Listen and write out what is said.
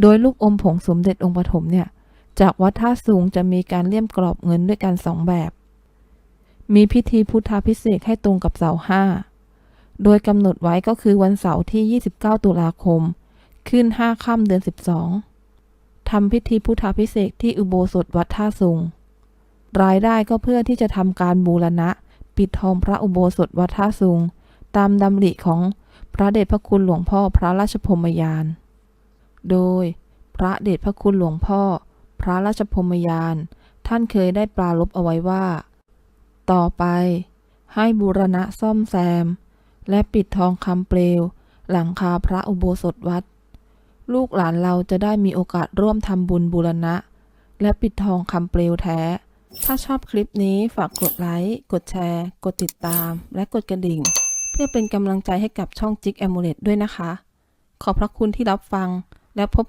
โดยลูกอมผงสมเด็จองค์ปฐมเนี่ย จากวัดท่าสูงจะมีการเลี่ยมกรอบเงินด้วยกันสองแบบ มีพิธีพุทธาพิเศษให้ตรงกับเสาห้า โดยกำหนดไว้ก็คือวันเสาร์ที่ 29 ตุลาคม ขึ้น5ค่ำเดือน 12 ทำพิธีพุทธาพิเศษที่อุโบสถวัดท่าสูงรายได้ก็เพื่อที่จะทำการบูรณะ ปิดทองพระอุโบสถวัดท่าสูงตามดำริของพระเดชพระคุณหลวงพ่อพระราชพมยาน โดย พระเดชพระคุณหลวงพ่อ พระราชพมยาน ท่านเคยได้ปรารบเอาไว้ว่า ต่อไป ให้บูรณะซ่อมแซม และปิดทองคำเปลว หลังคาพระอุโบสถวัด ลูกหลานเราจะได้มีโอกาสร่วมทำบุญบูรณะ และปิดทองคำเปลวแท้ ถ้าชอบคลิปนี้ฝากกดไลค์ กดแชร์ กดติดตาม และกดกระดิ่ง เพื่อเป็นกำลังใจให้กับช่องจิกแอมูเลตด้วยนะคะ ขอบพระคุณที่รับฟัง และพบ